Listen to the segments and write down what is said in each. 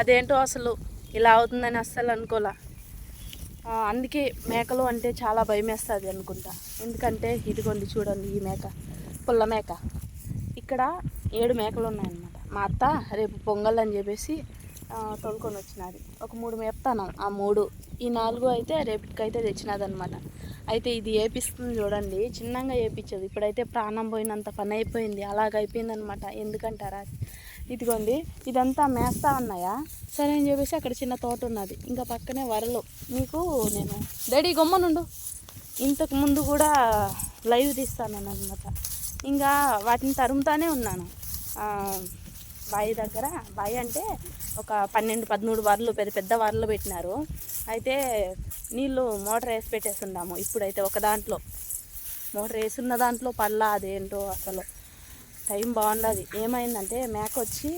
అదేంటో అసలు ఇలా అవుతుందని అస్సలు అనుకోలే. అందుకే మేకలు అంటే చాలా భయం వేస్తుంది అనుకుంటా. ఎందుకంటే ఇదిగోండి చూడండి ఈ మేక పుల్ల మేక. ఇక్కడ ఏడు మేకలు ఉన్నాయన్నమాట. మా అత్త రేపు పొంగల్ అని చెప్పేసి తొలుకొని తోలుకొని వచ్చినది. ఒక మూడు మేపుతాను ఆ మూడు. ఈ నాలుగు అయితే రేపటికైతే తెచ్చినది అనమాట అయితే ఇది ఏపిస్తుంది చూడండి. చిన్నగా ఏపించదు ఇప్పుడైతే ప్రాణం పోయినంత పని అయిపోయింది. అలాగ అయిపోయింది అనమాట ఎందుకంటారా? ఇదిగోండి ఇదంతా మేస్తా ఉన్నాయా సరే అని చెప్పేసి అక్కడ చిన్న తోట ఉన్నది. ఇంకా పక్కనే వరలు. మీకు నేను డాడీ గొమ్మనుండు ఇంతకు ముందు కూడా లైవ్ తీస్తాను అనమాట ఇంకా వాటిని తరుముతానే ఉన్నాను. బాయి బావి దగ్గర. బావి అంటే ఒక పన్నెండు పదమూడు వార్లు పెద్ద పెద్ద వార్లు పెట్టినారు. అయితే నీళ్ళు మోటార్ వేసి పెట్టేస్తున్నాము ఇప్పుడైతే ఒక దాంట్లో. మోటార్ వేసున్న దాంట్లో పళ్ళ అదేంటో అసలు. టైం బాగుండదు. ఏమైందంటే మేక వచ్చి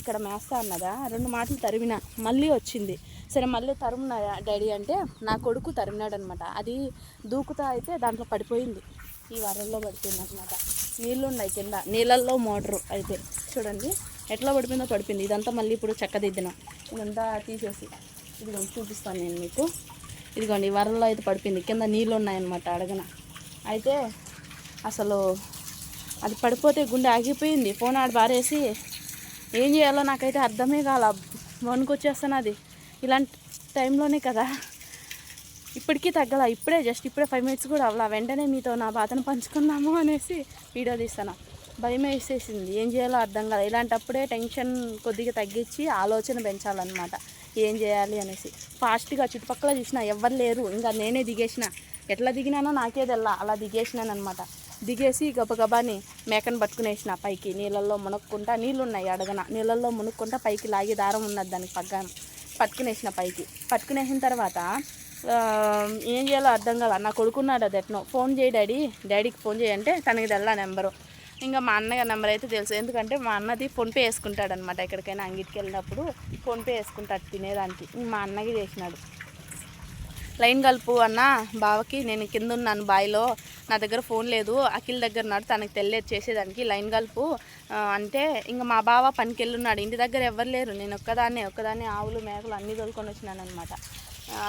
ఇక్కడ మేస్తా అన్నదా? రెండు మాటలు తరిమిన మళ్ళీ వచ్చింది. సరే మళ్ళీ తరుమున డాడీ అంటే నా కొడుకు తరిమినాడు అనమాట అది దూకుతా అయితే దాంట్లో పడిపోయింది. ఈ వరల్లో పడిపోయింది అనమాట నీళ్ళు ఉన్నాయి కింద నీళ్ళల్లో మోటరు అయితే. చూడండి ఎట్లా పడిపోయిందో పడిపోయింది. ఇదంతా మళ్ళీ ఇప్పుడు చక్కదిద్దిన. ఇదంతా తీసేసి ఇదిగోండి చూపిస్తాను నేను మీకు. ఇదిగోండి ఈ వరల్లో అయితే పడిపోయింది. కింద నీళ్ళు ఉన్నాయన్నమాట అడగన. అయితే అసలు అది పడిపోతే గుండె ఆగిపోయింది. ఫోన్ ఆడ బారేసి ఏం చేయాలో నాకైతే అర్థమే కాల. వణుకొచ్చేస్తున్నది ఇలాంటి టైంలోనే కదా. ఇప్పటికీ తగ్గల. ఇప్పుడే జస్ట్ ఇప్పుడే ఫైవ్ మినిట్స్ కూడా అవ్వాల. వెంటనే మీతో నా బాధను పంచుకుందాము అనేసి వీడియో తీస్తాను. భయం వేసేసింది. ఏం చేయాలో అర్థం కాదు ఇలాంటప్పుడే టెన్షన్ కొద్దిగా తగ్గించి ఆలోచన పెంచాలన్నమాట. ఏం చేయాలి అనేసి. ఫాస్ట్గా చుట్టుపక్కల చూసిన ఎవ్వరు లేరు. ఇంకా నేనే దిగేసిన. ఎట్లా దిగినానో నాకే తెల్లా. అలా దిగేసినానమాట దిగేసి గబగబాని మేకను పట్టుకునేసిన పైకి. నీళ్ళల్లో మునుక్కుంటా నీళ్ళు ఉన్నాయి అడగన. నీళ్ళల్లో మునుక్కుంటా పైకి లాగి దారం ఉన్నది దానికి పగ్గాన పట్టుకునేసిన పైకి. పట్టుకునేసిన తర్వాత ఏం చేయాలో అర్థం కదా నా కొడుకున్నాడు అది ఎట్నో. ఫోన్ చేయి డాడీ. డాడీకి ఫోన్ చేయంటే తనకి తెల్లా నెంబరు. ఇంకా మా అన్నయ్య నెంబర్ అయితే తెలుసు. ఎందుకంటే మా అన్నది ఫోన్పే వేసుకుంటాడనమాట ఎక్కడికైనా అంగిటికి వెళ్ళినప్పుడు. ఫోన్పే వేసుకుంటాడు తినేదానికి. మా అన్నకి చేసినాడు. లైన్ కలుపు అన్న బావకి నేను కింద ఉన్నాను బాయిలో నా దగ్గర ఫోన్ లేదు అఖిల్ దగ్గర ఉన్నాడు తనకి తెలియదు చేసేదానికి లైన్ కలుపు. అంటే ఇంకా మా బావ పనికి వెళ్ళున్నాడు ఇంటి దగ్గర ఎవరు లేరు నేను ఒక్కదాన్నే ఒక్కదాన్నే ఆవులు మేకలు అన్నీ తోలుకొని వచ్చినాను అనమాట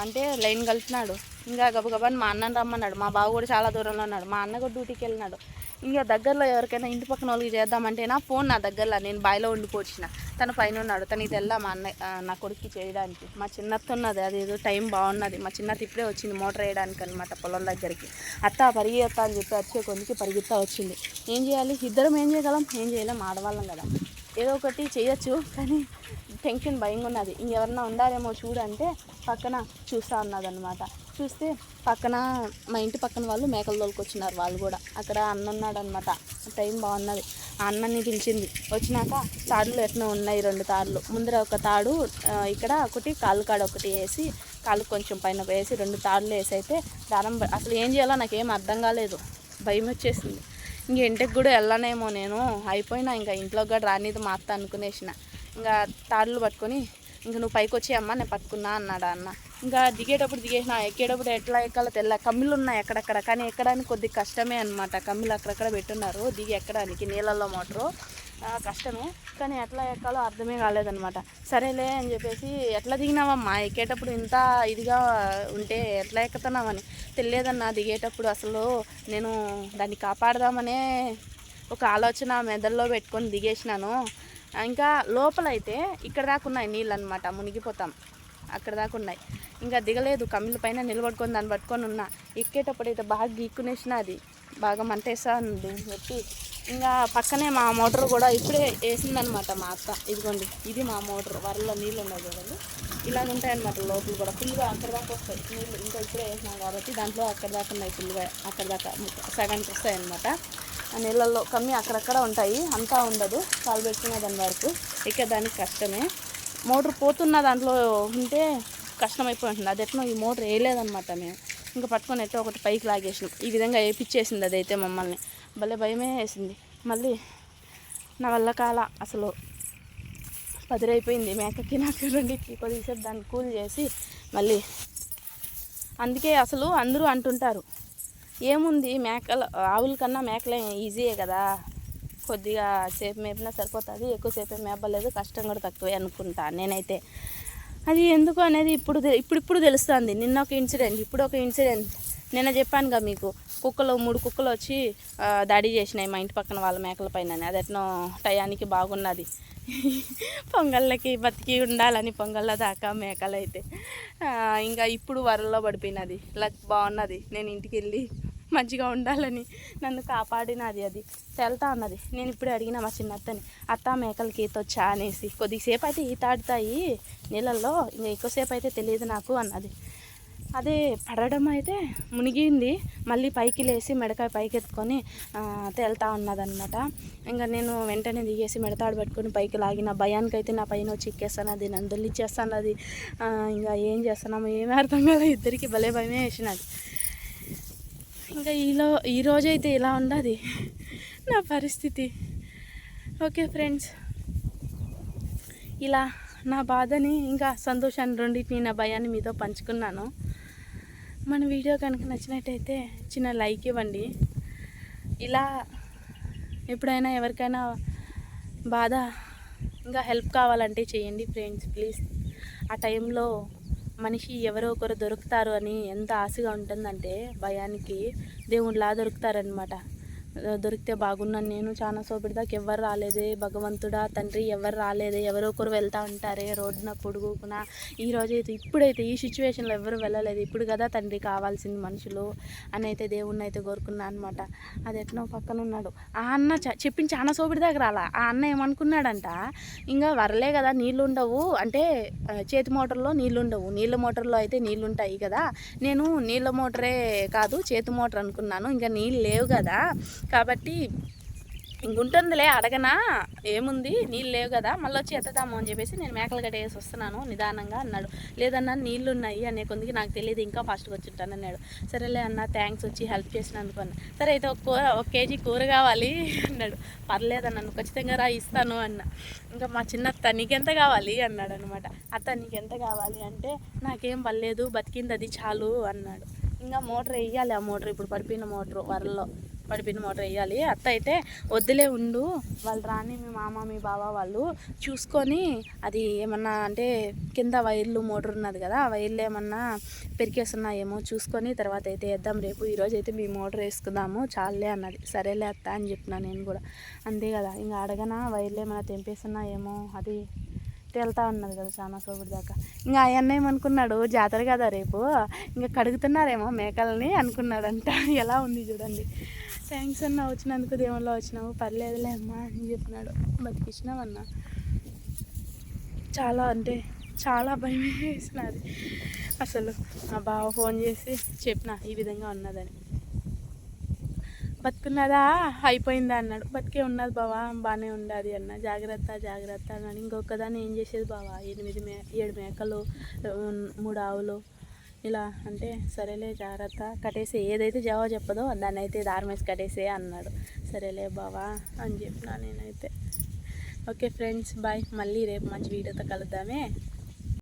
అంటే లైన్ కలిపినాడు ఇంకా గబగబాని మా అన్నని రమ్మన్నాడు మా బావ కూడా చాలా దూరంలో ఉన్నాడు మా అన్న కూడా డ్యూటీకి వెళ్ళినాడు. ఇంకా దగ్గరలో ఎవరికైనా ఇంటి పక్కన వాళ్ళకి చేద్దామంటేనా ఫోన్ నా దగ్గరలో నేను బాయిలో ఉండిపోవచ్చిన తను పైన ఉన్నాడు. ఇది తెల్లా మా అన్న నా కొడుక్కి చేయడానికి. మా చిన్నత్త ఉన్నది అది ఏదో టైం బాగున్నది. మా చిన్నత్త ఇప్పుడే వచ్చింది మోటార్ వేయడానికి అనమాట పొలం దగ్గరికి. అత్త పరిగెత్తా అని చెప్పి వచ్చే కొద్దికి పరిగెత్తా వచ్చింది. ఏం చేయాలి? ఇద్దరం ఏం చేయగలం? ఏం చేయలేం ఆడవాళ్ళం కదా. ఏదో ఒకటి చేయొచ్చు కానీ టెన్షన్ భయంగా ఉన్నది ఇంకెవరన్నా ఉండాలేమో చూడంటే పక్కన చూస్తా ఉన్నది చూస్తే పక్కన మా ఇంటి పక్కన వాళ్ళు మేకల తోలుకొచ్చినారు వాళ్ళు కూడా. అక్కడ అన్న ఉన్నాడు అనమాట టైం బాగున్నది. అన్నని పిలిచింది. వచ్చినాక తాడులు ఎట్లా ఉన్నాయి రెండు తాడులు. ముందర ఒక తాడు ఇక్కడ ఒకటి కాలు కాడ ఒకటి వేసి కాలు కొంచెం పైన వేసి రెండు తాడులు వేసి అయితే దారం అసలు ఏం చేయాలో నాకేం అర్థం కాలేదు. భయం వచ్చేసింది. ఇంక ఇంటికి కూడా వెళ్ళనేమో నేను. అయిపోయినా ఇంకా ఇంట్లో కూడా రానిది మా అత్త అనుకునేసిన. ఇంకా తాడులు పట్టుకొని ఇంక నువ్వు పైకి వచ్చి అమ్మ నేను పట్టుకున్నా అన్నాడు అన్న. ఇంకా దిగేటప్పుడు దిగేసిన ఎక్కేటప్పుడు ఎట్లా ఎక్కాలో తెల్ల కమ్మిలు ఉన్నాయి అక్కడక్కడ కానీ ఎక్కడానికి కొద్దిగా కష్టమే అనమాట కమ్మిలు అక్కడక్కడ పెట్టున్నారు. దిగి ఎక్కడానికి నీళ్ళల్లో మోటరు కష్టమే. కానీ ఎట్లా ఎక్కాలో అర్థమే కాలేదనమాట సరేలే అని చెప్పేసి ఎట్లా దిగినావమ్మా? ఎక్కేటప్పుడు ఇంత ఇదిగా ఉంటే ఎట్లా ఎక్కుతున్నామని తెలియదన్నా దిగేటప్పుడు. అసలు నేను దాన్ని కాపాడదామనే ఒక ఆలోచన మెదడులో పెట్టుకొని దిగేసినాను. ఇంకా లోపలైతే ఇక్కడ దాకా ఉన్నాయి నీళ్ళు అనమాట మునిగిపోతాం. అక్కడ దాకా ఉన్నాయి. ఇంకా దిగలేదు కమ్మిల పైన నిలబడుకొని దాన్ని పట్టుకొని ఉన్నా. ఎక్కేటప్పుడు అయితే బాగా గీక్కునేసిన అది. బాగా మంటేసా ఉంది చెప్పి. ఇంకా పక్కనే మా మోటార్ కూడా ఇప్పుడే వేసిందనమాట మా అత్త. ఇదిగోండి ఇది మా మోటార్. వరలో నీళ్ళు ఉన్నాయి చూడండి. ఇలాగ ఉంటాయన్నమాట లోపల కూడా. ఫుల్గా అక్కడ దాకా వస్తాయి. నీళ్ళు ఇంకా ఇప్పుడే వేసినాం కాబట్టి దాంట్లో అక్కడ దాకా ఉన్నాయి ఫుల్గా అక్కడ దాకా సగానికి వస్తాయి అనమాట ఆ నీళ్ళల్లో కమ్మి అక్కడక్కడ ఉంటాయి. అంతా ఉండదు. కాలు పెట్టుకునే దాని వరకు. ఎక్కేదానికి కష్టమే. మోటార్ పోతున్న దాంట్లో ఉంటే కష్టమైపోయింటుంది అది ఎట్లా ఈ మోటార్ వేయలేదనమాట మేము. ఇంకా పట్టుకొని అయితే ఒకటి పైకి లాగేసినాం. ఈ విధంగా వేపించేసింది అదైతే మమ్మల్ని. భలే భయమే వేసింది. మళ్ళీ నా వల్ల కాల అసలు పదిరైపోయింది. మేకకి నాకు రెండింటికి కొద్దిసేపు దాన్ని కూల్ చేసి మళ్ళీ అందుకే అసలు అందరూ అంటుంటారు ఏముంది? మేకల ఆవుల కన్నా మేకలే ఈజీయే కదా. కొద్దిగా సేపు మేపినా సరిపోతుంది ఎక్కువసేపు మేపలేదు కష్టం కూడా తక్కువే అనుకుంటా నేనైతే. అది ఎందుకు అనేది ఇప్పుడు ఇప్పుడు ఇప్పుడు తెలుస్తుంది. నిన్న ఒక ఇన్సిడెంట్ ఇప్పుడు ఒక ఇన్సిడెంట్. నిన్న చెప్పానుగా మీకు కుక్కలు మూడు కుక్కలు వచ్చి దాడి చేసినాయి మా ఇంటి పక్కన వాళ్ళ మేకల పైన అది ఎట్నో టయానికి బాగున్నది. పొంగళ్ళకి బతికి ఉండాలని పొంగళ్ళ దాకా మేకలు అయితే ఇంకా ఇప్పుడు వరల్లో పడిపోయినది. లక్ బాగున్నది. నేను ఇంటికి వెళ్ళి మంచిగా ఉండాలని నన్ను కాపాడినది అది. తెల్తా అన్నది. నేను ఇప్పుడు అడిగిన మా చిన్న అత్తని అత్త మేకలకి ఈత వచ్చా అనేసి. కొద్దిసేపు అయితే ఈత ఆడుతాయి నీళ్ళల్లో ఇంకా ఎక్కువసేపు అయితే తెలియదు నాకు అన్నది. అదే పడడం అయితే మునిగింది. మళ్ళీ పైకి లేసి మెడకాయ పైకి ఎత్తుకొని ఆ, తేలుతా ఉన్నదన్నమాట ఇంకా నేను వెంటనే దిగేసి మెడతాడు పట్టుకొని పైకి లాగిన. భయానికి అయితే నా పైన వచ్చి ఎక్కేస్తున్నది అది. నన్ను దొల్లిచ్చేస్తున్నది ఇంకా ఏం చేస్తున్నాము ఏమీ అర్థం కాదు ఇద్దరికి భలే భయమే వేసినది. ఇంకా ఈలో ఈరోజు అయితే ఇలా ఉండదు. నా పరిస్థితి. Okay friends. ఇలా నా బాధని ఇంకా సంతోషాన్ని రెండింటిని నా భయాన్ని మీతో పంచుకున్నాను. మన వీడియో కనుక నచ్చినట్టయితే చిన్న లైక్ ఇవ్వండి. ఇలా ఎప్పుడైనా ఎవరికైనా బాధ ఇంకా హెల్ప్ కావాలంటే చేయండి ఫ్రెండ్స్ ప్లీజ్. ఆ టైంలో మనిషి ఎవరో ఒకరు దొరుకుతారు అని ఎంత ఆశగా ఉంటుందంటే భయానికి దేవుళ్ళలా దొరుకుతారనమాట దొరికితే బాగున్నాను నేను. చాలా సోపిడి దాకా ఎవరు రాలేదే. భగవంతుడా తండ్రి ఎవరు రాలేదే. ఎవరో ఒకరు వెళ్తా ఉంటారే రోడ్డున పొడుగుకున. ఈ రోజు అయితే ఇప్పుడైతే ఈ సిచ్యువేషన్లో ఎవరు వెళ్ళలేదు. ఇప్పుడు కదా తండ్రి కావాల్సింది మనుషులు అని అయితే దేవుణ్ణి అయితే కోరుకున్నా అనమాట అది ఎట్నో పక్కన ఉన్నాడు. ఆ అన్న చ- చెప్పిన చాలా సోపిడి దాకా రాలా. ఆ అన్న ఏమనుకున్నాడంట ఇంకా వరలే కదా నీళ్ళు ఉండవు అంటే చేతి మోటార్లో నీళ్ళు ఉండవు నీళ్ళ మోటార్లో అయితే నీళ్ళు ఉంటాయి కదా. నేను నీళ్ళ మోటరే కాదు చేతి మోటార్ అనుకున్నాను. ఇంకా నీళ్ళు లేవు కదా. కాబట్టి ఇంకుంటుందిలే అడగనా? ఏముంది? నీళ్ళు లేవు కదా మళ్ళీ వచ్చి ఎత్తదాము అని చెప్పేసి నేను మేకలు కట్టేసి వస్తున్నాను నిదానంగా అన్నాడు. లేదన్నా నీళ్ళు ఉన్నాయి అనే కొందికి నాకు తెలియదు ఇంకా ఫాస్ట్గా వచ్చింటాను అన్నాడు. సరేలే అన్న థ్యాంక్స్ వచ్చి హెల్ప్ చేసినందుకు అన్న. సరే అయితే ఒక కూర ఒక కేజీ కూర కావాలి అన్నాడు. పర్లేదన్నాను ఖచ్చితంగా రా ఇస్తాను అన్న. ఇంకా మా చిన్న అత్త నీకెంత కావాలి? అన్నాడు అనమాట అత్త నీకెంత కావాలి అంటే నాకేం పర్లేదు బతికింది అది చాలు అన్నాడు. ఇంకా మోటార్ వేయాలి ఆ మోటార్ ఇప్పుడు పడిపోయిన మోటార్ వరలో పడిపోయిన మోటార్ వేయాలి అత్త అయితే వద్దులే ఉండు. వాళ్ళు రాని మీ మామ మీ బావ వాళ్ళు చూసుకొని అది ఏమన్నా అంటే కింద వైర్లు మోటార్ ఉన్నది కదా ఆ వైర్లు ఏమన్నా పెరికేస్తున్నాయేమో చూసుకొని తర్వాత అయితే వేద్దాం. రేపు ఈరోజు అయితే మీ మోటార్ వేసుకుందాము. చాలే అన్నది. సరేలే అత్త అని చెప్పినా నేను కూడా. అంతే కదా. ఇంకా అడగనా వైర్లు ఏమైనా తెంపేస్తున్నాయేమో అది తేలుతా ఉన్నది కదా చాలా సోపుడు దాకా. ఇంకా ఆయన ఏమనుకున్నాడు జాతర కదా రేపు ఇంకా కడుగుతున్నారేమో మేకల్ని అనుకున్నాడంట. ఎలా ఉంది చూడండి. థ్యాంక్స్ అన్న వచ్చినందుకు దేవుళ్ళ వచ్చినావు పర్లేదులే అమ్మా అని చెప్పినాడు. బతికిచ్చినావన్నా చాలా అంటే చాలా భయం వేసినది. అసలు మా బావ ఫోన్ చేసి చెప్పిన ఈ విధంగా ఉన్నదని. బతుకున్నదా? అయిపోయిందా అన్నాడు. బతికే ఉన్నది బావా బాగానే ఉండదు అన్న. జాగ్రత్త జాగ్రత్త అన్నాడు ఇంకొకదాన్ని ఏం చేసేది బావా? ఎనిమిది మే ఏడు మేకలు మూడు ఆవులు. ఇలా అంటే సరేలే జాగ్రత్త కట్టేసి ఏదైతే జవాబు చెప్పదో దాన్ని అయితే దారం కట్టేసే అన్నాడు. సరేలే బావా అని చెప్పిన నేనైతే. Okay friends bye. మళ్ళీ రేపు మంచి వీడియోతో కలుద్దామే.